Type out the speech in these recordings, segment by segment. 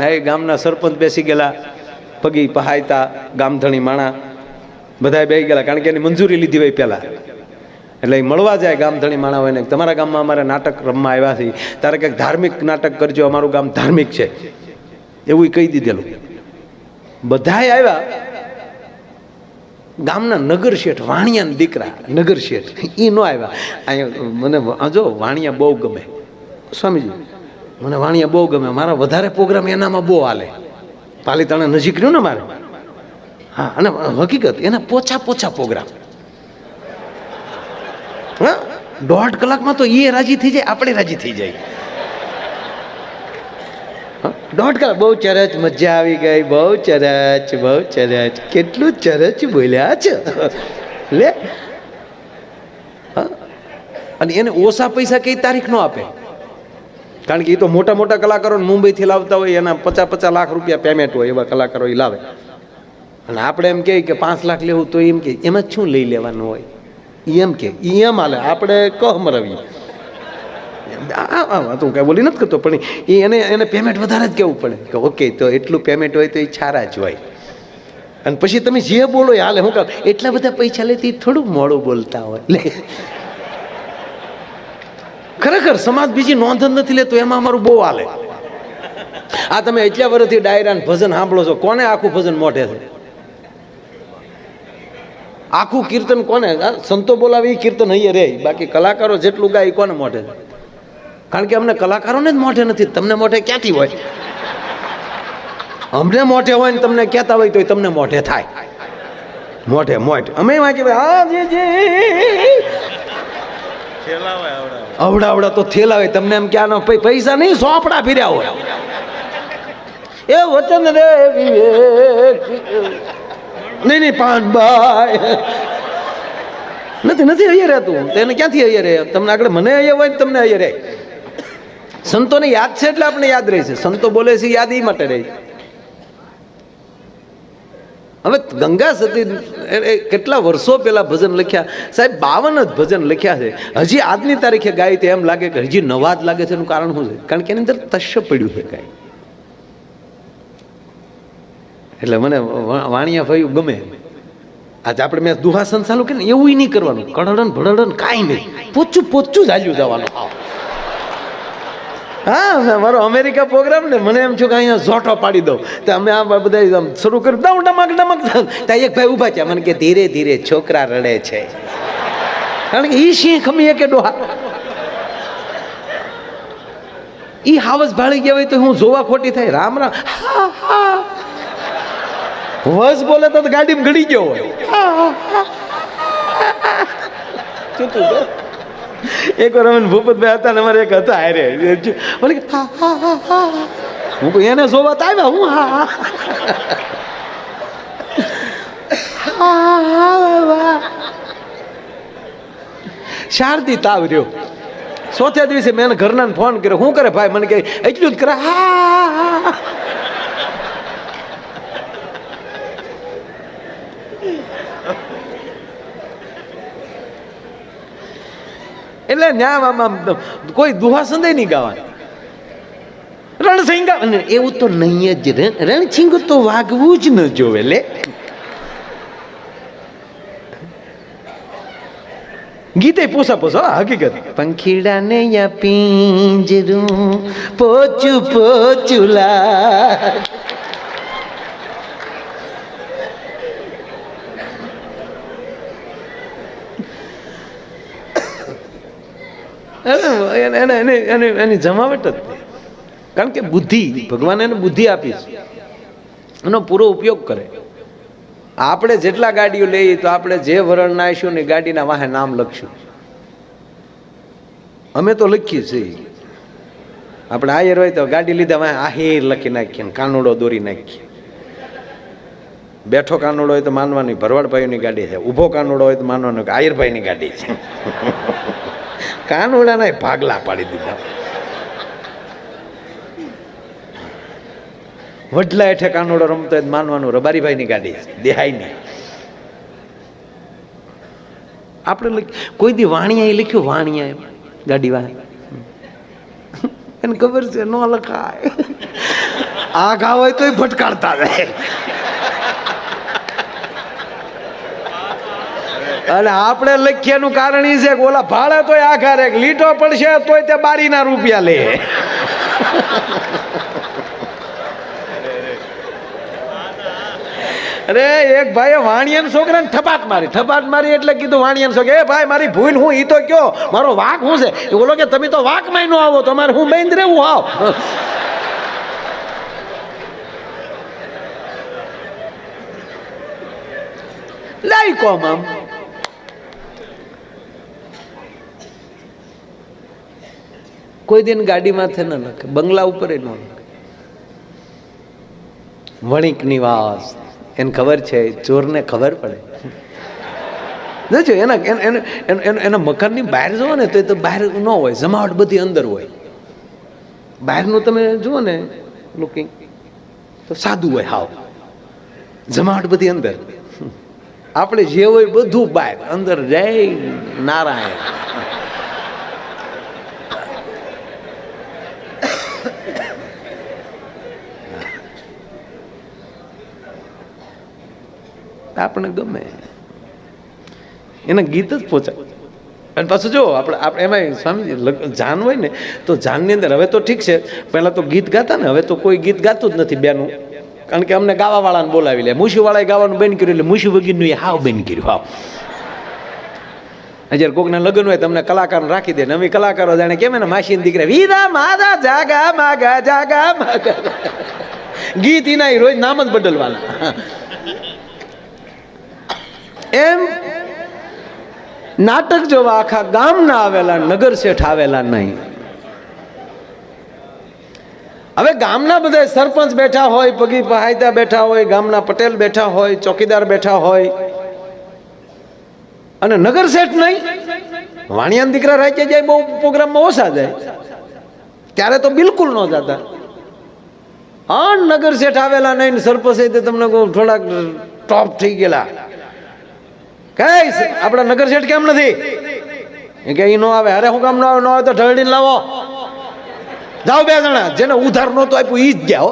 ને એ ગામના સરપંચ બેસી ગયેલા, પગી પહાયતા ગામધણી માણા બધા બેસી ગયેલા, કારણ કે એની મંજૂરી લીધી હોય પહેલાં. એટલે એ મળવા જાય ગામધણી માણા હોય ને, તમારા ગામમાં અમારે નાટક રમવા આવ્યા છે. તારે કંઈક ધાર્મિક નાટક કરજો, અમારું ગામ ધાર્મિક છે. એવું કહી દીધેલું. બધાય આવ્યા. ગામના નગર શેઠ, વાણિયાના દીકરા, નગર શેઠ એ ન આવ્યા. અહીંયા મને જો, વાણિયા બહુ ગમે. સ્વામીજી મને વાણિયા બહુ ગમે. મારા વધારે પ્રોગ્રામ એનામાં બહુ હાલે. પાલીતાણા નજીક રહ્યું ને મારે? હા, અને હકીકત, એના પોછા પોછા પ્રોગ્રામ હા, દોઢ કલાકમાં તો એ રાજી થઈ જાય, આપણે રાજી થઈ જાય. દોઢ કલાક, બહુ ચરચ, મજા આવી ગઈ, બહુ ચરચ બહુ ચરચ. કેટલું ચરચ બોલ્યા છે? લે. અને એને ઓછા પૈસા કઈ તારીખ નો આપે? કારણ કે એ તો મોટા મોટા કલાકારો મુંબઈથી લાવતા હોય, એના પચાસ પચાસ લાખ રૂપિયા પેમેન્ટ હોય એવા કલાકારો એ લાવે. અને આપણે એમ કહીએ કે પાંચ લાખ લેવું તો એમ કે એમાં શું લઈ લેવાનું હોય? એમ કે એમ હાલે. આપણે કહ મરવીએ? આ તું કાંઈ બોલી નથી કરતો, પણ એ એને એને પેમેન્ટ વધારે જ કહેવું પડે. કે ઓકે, તો એટલું પેમેન્ટ હોય તો એ છારા જ હોય. અને પછી તમે જે બોલો હાલે. હું કહું, એટલા બધા પૈસા લેતી થોડું મોડું બોલતા હોય. લે. ખરેખર સમાજ બીજી નોંધ નથી લેતો, એમાં અમારું બહુ હાલે. આ તમે એટલા વર્ષથી ડાયરા ભજન સાંભળો છો, કોને આખું ભજન મોઢે છે? આખું કીર્તન કોને? સંતો બોલાવે એ કીર્તન અહીંયા રે બાકી કલાકારો જેટલું ગાય એ કોને મોઢે? કારણ કે અમને કલાકારોને જ મોઢે નથી, તમને મોઢે ક્યાંથી હોય? અમને મોઢે હોય ને તમને કહેતા હોય તો તમને મોઢે થાય. મોઢે, મોઢ. અમે વાંચી હા, જી જી. અવડા તો થેલાવે તમને એમ ક્યાં પૈસા નહીં, સોંપડા ફર્યા હોય. એ વચન રે વિવેક. નહીં નહીં ભાઈ નથી નથી અહીંયા રહેતું. તેને ક્યાંથી અહીંયા રહે? તમને આગળ મને અહીંયા હોય તમને અહીંયા રહે. સંતોને યાદ છે એટલે આપણે યાદ રહે છે. સંતો બોલે છે, યાદ એ માટે રહે. છે હવે ગંગા સતી કેટલા વર્ષો પહેલા ભજન લખ્યા? સાહેબ, બાવન જ ભજન લખ્યા છે. હજી આજની તારીખે ગાય તો એમ લાગે કે હજી નવા જ લાગે છે, એનું કારણ શું છે? કારણ કે એની અંદર તશ્ય પડ્યું છે ગાય એટલે મને વાણિયા ભાઈ ગમે. આજે આપણે મેં દુહાસન ચાલુ કે એવું નહીં કરવાનું. કડડન ભડડન કાંઈ નહીં. પોચું પોચું જ હાલ્યું જવાનું. હા મારો અમેરિકા પ્રોગ્રામ ને મને એમ છું કે અહીંયા ઝોટો પાડી દઉં. તો અમે આ બધા શરૂ કરી દઉં ડમક ડમક ત્યાં એક ભાઈ ઊભા છે મને કે ધીરે ધીરે છોકરા રડે છે. કારણ કે ઈ સિંહ ખમીએ કે ડોહા? ઈ હાવસ ભાળી ગયા હોય તો હું જોવા ખોટી થાય. રામ રામ. હા, હા. વસ બોલે તો ગાડીમાં ઘડી ગયો હોય. શું તું એક વાર અમે ભૂપતભાઈ હતા ને અમારે એક હતા હારે. બોલે હા કહું, એને જોવા આવ્યા, હું, હા. શારદી તાવ રહ્યો. ચોથા દિવસે મેં ઘરના ફોન કર્યો. શું કરે, ભાઈ, મને કહે એટલું જ કરે હા હા. એટલે ન્યા આમ આમ કોઈ દુહા સંદે નહીં ગાવાની રણસિંગા એવું તો નહીં જ રણ- રણસિંગ તો વાગવું જ ન જોવે લે. ગીતે પોસા પોસા હકીકત. પંખીડા ને યા પિંજરું, પોચું પોચું એને જમાવટ જ નહીં. કારણ કે બુદ્ધિ, ભગવાન એને બુદ્ધિ આપી છે. એનો પૂરો ઉપયોગ કરે. આપણે જેટલા ગાડીઓ લઈએ તો આપણે જે વરણ નાખીશું ને ગાડીના વાહે નામ લખશું અમે તો લખીએ છીએ. આપણે આયર હોય તો ગાડી લીધા વાહે આહેર લખી નાખીએ ને કાનુડો દોરી નાખીએ. બેઠો કાનુડો હોય તો માનવાની ભરવાડભાઈની ગાડી છે. ઊભો કાનુડો હોય તો માનવાનું કે આયરભાઈની ગાડી છે. કાનુડાના ભાગલા પાડી દીધા. વડલા હેઠે કાનોડો રમતો હોય માનવાનું રબારીભાઈની ગાડી દેહાય દેહાઈની. આપણે કોઈ દી વાણિયા લખ્યું, વાણિયા ગાડી વાહ. એને ખબર છે, ન લખાય. આ ઘા હોય તોય ભટકાડતા જાય અને આપણે લખ્યાનું કારણ એ છે કે ઓલા ભાડે તોય આઘા રે લીટો પડશે તોય તે બારીના રૂપિયા લે. અરે, એક ભાઈએ વાણિયાના છોકરાને થપાટ મારી થપાટ મારી એટલે કીધું વાણિયાનો છોકરા એ ભાઈ, મારી ભૂલ હું એ તો કયો? મારો વાક શું છે? બોલો કે, તમે તો વાકમાં નો આવો, તમારે હું બેન રહેવું આવ લાઈકો આમ. કોઈ દિન ગાડી માથે ન લખે બંગલા ઉપર ન લખે વણિક નિવાસ, એને ખબર છે, ચોરને ખબર પડે. જો એના, એના- મકાનની બહાર જુઓ ને, તો એ તો બહાર ન હોય, જમાવટ બધી અંદર હોય. બહારનું તમે જુઓ ને લુકિંગ તો સાદું હોય હાવ. જમાવટ બધી અંદર. આપણે જે હોય બધું બહાર, અંદર જય નારાયણ. આપણને ગમે. એને ગીત જ પહોંચાય અને પાછું જો, આપણે આપણે એમાં સ્વામી જાન હોય ને, તો જાનની અંદર હવે તો ઠીક છે. પહેલાં તો ગીત ગાતા ને, હવે તો કોઈ ગીત ગાતું જ નથી બેનું. કારણ કે અમને ગાવાવાળાને બોલાવી લે. મુશીવાળાએ ગાવાનું બેન કર્યું એટલે મુશી વગીરનું એ હાવ બેન કર્યું, હાવ. જ્યારે કોકના લગ્ન હોય તમને કલાકાર રાખી દે, નવી કલાકારો જાણે કેમ એને માસીન દીકરા, વીરા મારા જાગા, માગા જાગા, માગા ગીત એના રોજ નામ જ બદલવાના. એમ નાટક જોવા આખા ગામના આવેલા, નગર શેઠ આવેલા નહીં. હવે ગામના બધા સરપંચ બેઠા હોય, પગી પહાયતા બેઠા હોય, ગામના પટેલ બેઠા હોય, ચોકીદાર બેઠા હોય અને નગર શેઠ નહીં. વાણિયાના દીકરા રાખે જાય બહુ પ્રોગ્રામમાં ઓછા જાય. ત્યારે તો બિલકુલ ન જતા. હા નગર શેઠ આવેલા નહીં સરપંચ તમને કહું, થોડાક ટોપ થઈ ગયેલા. કઈ આપણા નગર શેઠ કેમ નથી? એ કે નો આવે. અરે હું કામ ન આવે ન આવે તો ઢળડીને લાવો. જાઓ બે જણા. જેને ઉધાર નહોતો આપ્યું ઈ જ ગયા, હો.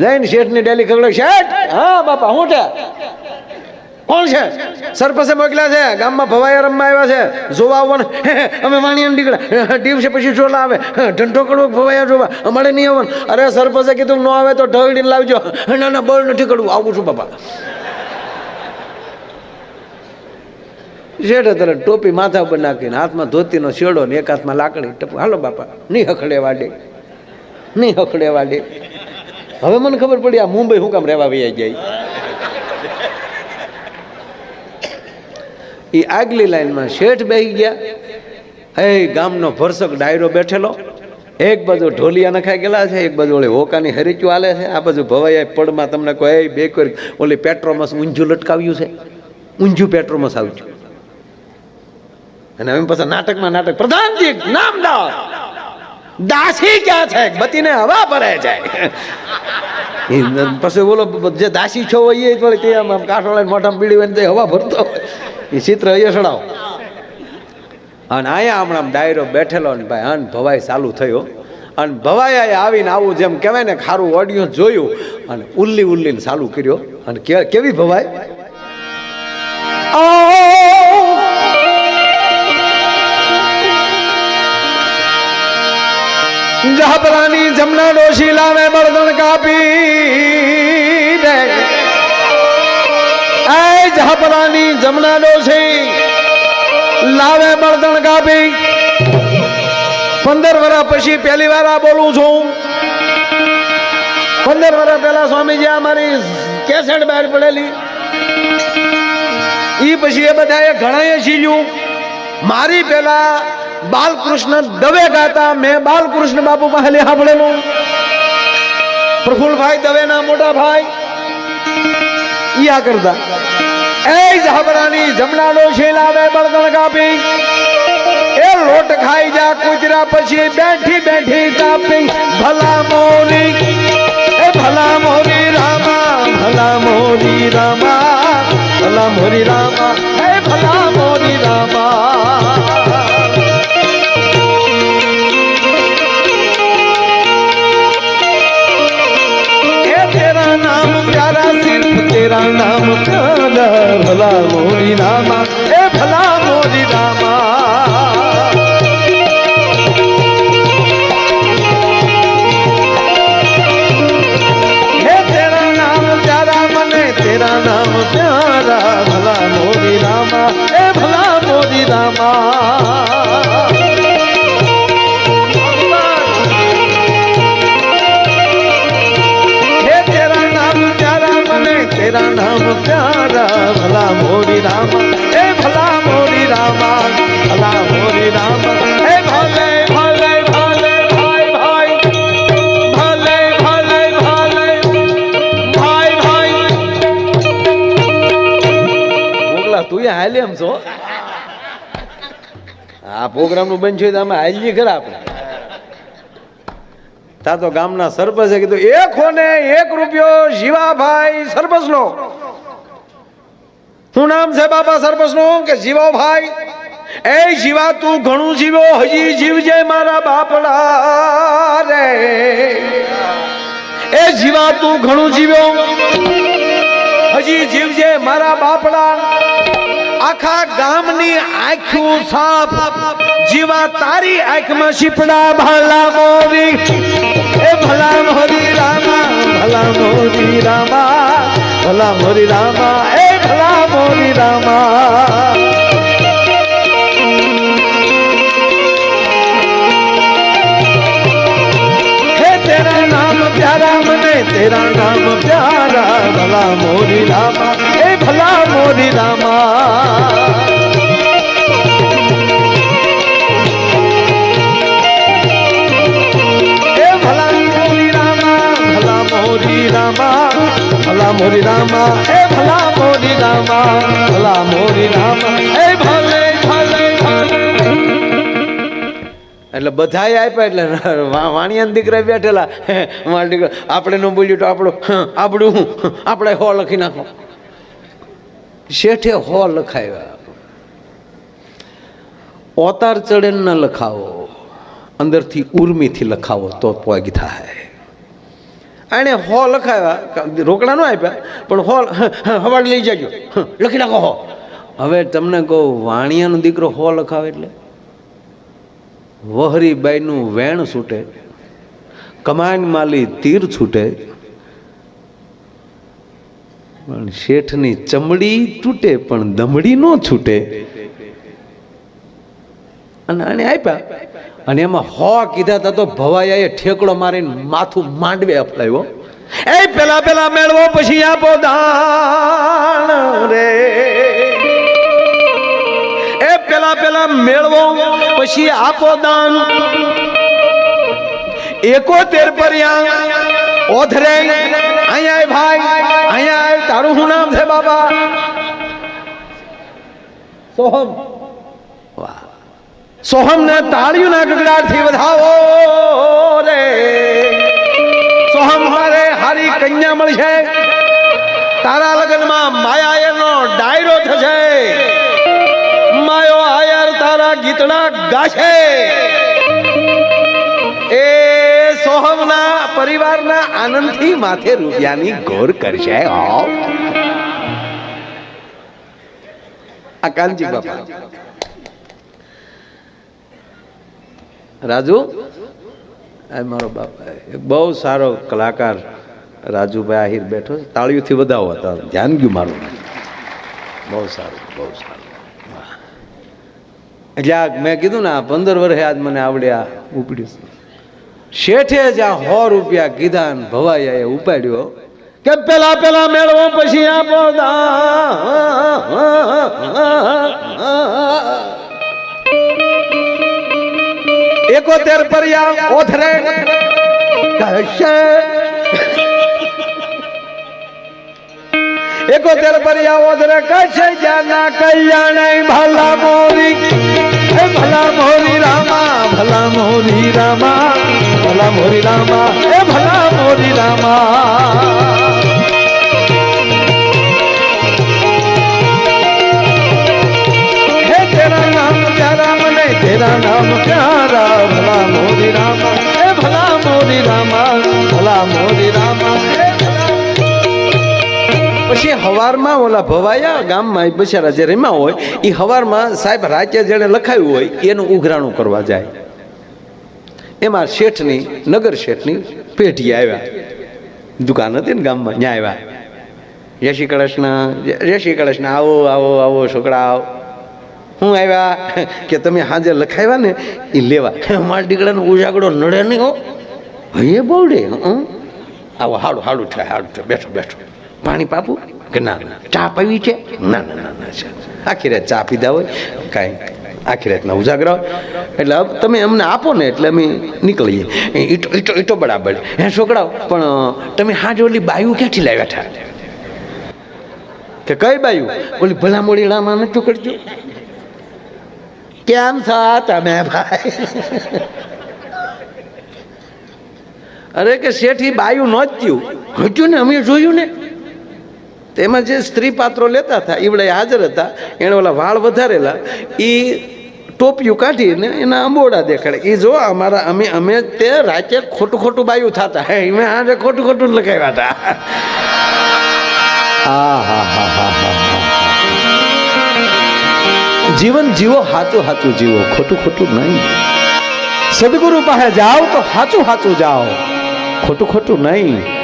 જઈને શેઠની ડેલી ખગડે શેઠ! હા, બાપા, હું છે કોણ છે? સરપસે મોકલ્યા છે. ગામમાં ભવાયા રમવા આવ્યા છે. જોવા આવવાનું અમે વાણિયાને નીકળ્યા. દિવસે પછી ચોલા આવે. ઢંઢો કરવો ભવાયા જોવા? અમારે નહીં આવવાનું. અરે સરપસે કીધું ન આવે તો ઢળડીને લાવજો. ના ના, બળ નથી કરવું. આવું છું, બાપા. શેઠે તરત ટોપી માથા ઉપર નાખીને, હાથમાં ધોતીનો શેડો ને એક હાથમાં લાકડી ટપુ. હાલો, બાપા. નહીં હખડે વાડે. નહીં હખડે વાડે. હવે મને ખબર પડી, આ મુંબઈ હું કામ રહેવા વૈયા જાય? એ આગલી લાઈનમાં શેઠ બેસી ગયા. એ ગામનો ભરસક ડાયરો બેઠેલો. એક બાજુ ઢોલિયા નખાઈ ગયેલા છે, એક બાજુ ઓલી હોકાની હરીચું હાલે છે, આ બાજુ ભવાઈ પડમાં તમને કોઈ બે કરી ઓલી પેટ્રોમસ ઊંઝું લટકાવ્યું છે. ઊંઝું પેટ્રોમસ આવ્યું અને હવે પછી નાટકમાં નાટક, પ્રધાનજી નામ દાવ દાસી ક્યાં છે? બતીને હવા ભરે જાય પછી બોલો જે દાસી છો એ થોડી ત્યાં આમ આમ કાંઠો લઈને મોઢામાં બીડી હોય તે હવા ભરતો હોય. એ ચિત્ર અહીંયા અને અહીંયા હમણાં ડાયરો બેઠેલો ને ભાઈ અન ભવાઈ ચાલુ થયો. અને ભવાઈ આવીને આવું જેમ કહેવાય ને ખારું ઓડિયો જોયું અને ઉલ્લી ઉલ્લીને ચાલુ કર્યો. અને કેવી ભવાઈ? જહબરાની જમના ડોશી લાવે બળદણ કાપી દે. એ જહબરાની જમના ડોશી લાવે બળદણ કાપી. પંદર વર્ષ પછી પહેલી વાર આ બોલું છું. પંદર વર્ષ પહેલા સ્વામીજી આ મારી કેસેટ બહાર પડેલી. ઈ પછી એ બધાએ ઘણાએ શીલ્યું મારી પહેલા બાલકૃષ્ણ દવે ગાતા, મેં બાલકૃષ્ણ બાપુ પાસે સાંભળેલું પ્રફુલભાઈ દવેના મોટા ભાઈ. ઈ આ કરતા. એ જહબરાની જમનાનો શેલાવે બળદણ કાપી. એ લોટ ખાઈ જા કુતરા પછી બેઠી બેઠી કાપી ભલા મોરી, એ ભલા મોરી રામા, ભલા મોરી રામા, ભલા મોરી રામા. ભલા મોરી નામા એ ભલા મોરી નામા તું હાલે એમ છો? આ પ્રોગ્રામનું બંધ છે તો અમે હાલીએ ખરા આપણે. તા તો ગામના સરપંચે કીધું, એક હોને એક રૂપિયો જીવાભાઈ સરપંચ નો શું નામ છે બાપા સરપંચનું કે જીવાભાઈ? એ જીવા તું ઘણું જીવ્યો, હજી જીવજે મારા બાપડા રે. એ જીવા તું ઘણું જીવ્યો, હજી જીવજે મારા બાપડા આખા ગામની આંખું સાફ જીવા તારી આંખમાં શીપડા ભલા મોરી એ ભલા મોરી રામા ભલા મોરી રામા ભલા મોરી રામા એ ભલા મોરી રામા हे तेरा नाम प्यारा मने तेरा नाम प्यारा भला मोरी रामा મોરી રામા. મોરી રામા એ ભલા મોરી રામા, ભલા મોરી રામા, એ ભલે એટલે બધાએ આપ્યા એટલે વાણિયાન દીકરા બેઠેલા. આપણે ન બોલ્યું તો આપણું આપણું આપણે હો લખી નાખો. શેઠે હો લખાવ્યા. ઓતાર ચડે ન લખાવો, અંદરથી ઉર્મીથી લખાવો, તો પોગ થાય. આણે હો લખાવ્યા રોકડા ન આપ્યા, પણ હો હવાડ લઈ જાજો. લખી નાખો હો. હવે તમને કહું, વાણિયાનો દીકરો હો લખાવે એટલે? વહરીબાઈનું વેણ છૂટે કમાન માલી તીર છૂટે પણ શેઠની ચમડી તૂટે પણ દમડી નો છૂટે. અને આને આપ્યા. અને એમાં હો કીધા તા તો ભવાયાએ ઠેકડો મારીને માથું માંડવે અફલાવ્યો એ પેલા પેલા મેળવો પછી આપો દાન રે. એ પેલા પેલા મેળવો પછી આપો દાન. એકોતેર પર્યા ઓધરે અહીંયા તારું શું નામ છે બાબા? સોહમ. સોહમ ને તાળીઓના ગગડાટથી વધાવો રે. સોહમ હારે હારી કન્યા મળશે. તારા લગ્નમાં માયા એનો ડાયરો થશે. માયો આયર તારા ગીતડા ગાશે. એ સોહમના પરિવારના આનંદથી માથે રૂપિયાની ગોર કરશે હો. આ કાનજી બાપા. રાજુ? આ મારો બાપા બહુ સારો કલાકાર રાજુભાઈ આહિર બેઠો છે. તાળીઓથી વધાવો હતા ધ્યાન ગયું મારું. બહુ સારું બહુ સારું. એટલે આ મેં કીધું ને આ પંદર વર્ષે આજ મને આવડ્યા ઉપડ્યું શેઠે જ આ સો રૂપિયા કીધા ને એ ઉપાડ્યો. કે પેલા પેલા મેળવો પછી આપો એકોતેર પર્યા ઓથરે. કહેશે. એકોતેર પર્યા ઓથરે કહેશે, જાના કલ્યાણ ભલા મોરી. ભલા મોરી રામા, ભલા મોરી રામા, ભલા મોરી રામા એ ભલા મોરી રામા. તેરા નામ પ્યારા ભલા મોરી રામા. એ ભલા મોરી રામા. ભલા મોરી રામા. પછી હવારમાં ઓલા ભવાયા ગામમાં બચારા જે રમ્યા હોય એ હવારમાં સાહેબ રાતે જેણે લખાયું હોય, એનું ઉઘરાણું કરવા જાય. એમાં શેઠની, નગર શેઠની પેઢી આવ્યા. દુકાન હતી ને ગામમાં, ત્યાં આવ્યા. જય શ્રી કૃષ્ણ જય શ્રી કૃષ્ણ, આવો આવો આવો, છોકરા, આવો. હું આવ્યા કે તમે હાજે લખાવ્યા ને એ લેવા. મારા દીકરાનો ઉજાગડો નડે નહીં, હો. હૈયે બહુડે આવો હાડું હાડું થાય હાડું થાય. બેઠો બેઠો. પાણી પાપું? કે ના ચા પીવી છે? ના ના ના ના આખી રાત ચા પીધા હોય, કાંઈ આખી રાતના ઉજાગરા એટલે તમે અમને આપો ને, એટલે અમે નીકળીએ. ઈટો ઈટો ઈટો બરાબર. હે, છોકરાઓ, પણ તમે હાજ ઓલી બાયું ક્યાંથી લાવ્યા હતા કે કઈ બાયું? ઓલી ભલા મોડી રામા નતું કરજો? કેમ છો તમે ભાઈ? અરે કે શેઠી બાયું નોચ્યું ઘટ્યું ને અમે જોયું ને. તેમાં જે સ્ત્રી પાત્રો લેતા હતા, ઈવડે હાજર હતા એણે ઓલા વાળ વધારેલા એ ટોપિયું કાઢીને એના અંબોડા દેખાડે. એ જો અમારા, અમે અમે તે રાતે ખોટું ખોટું બાયું થતા. હે મેં આજે ખોટું ખોટું લખાવ્યા હતા. હા હા હા હા હા. જીવન જીવો, હાચું હાચું જીવો, ખોટું ખોટું નહીં. સદગુરુ પાસે જાઓ તો હાચું હાચું જાઓ, ખોટું ખોટું નહીં.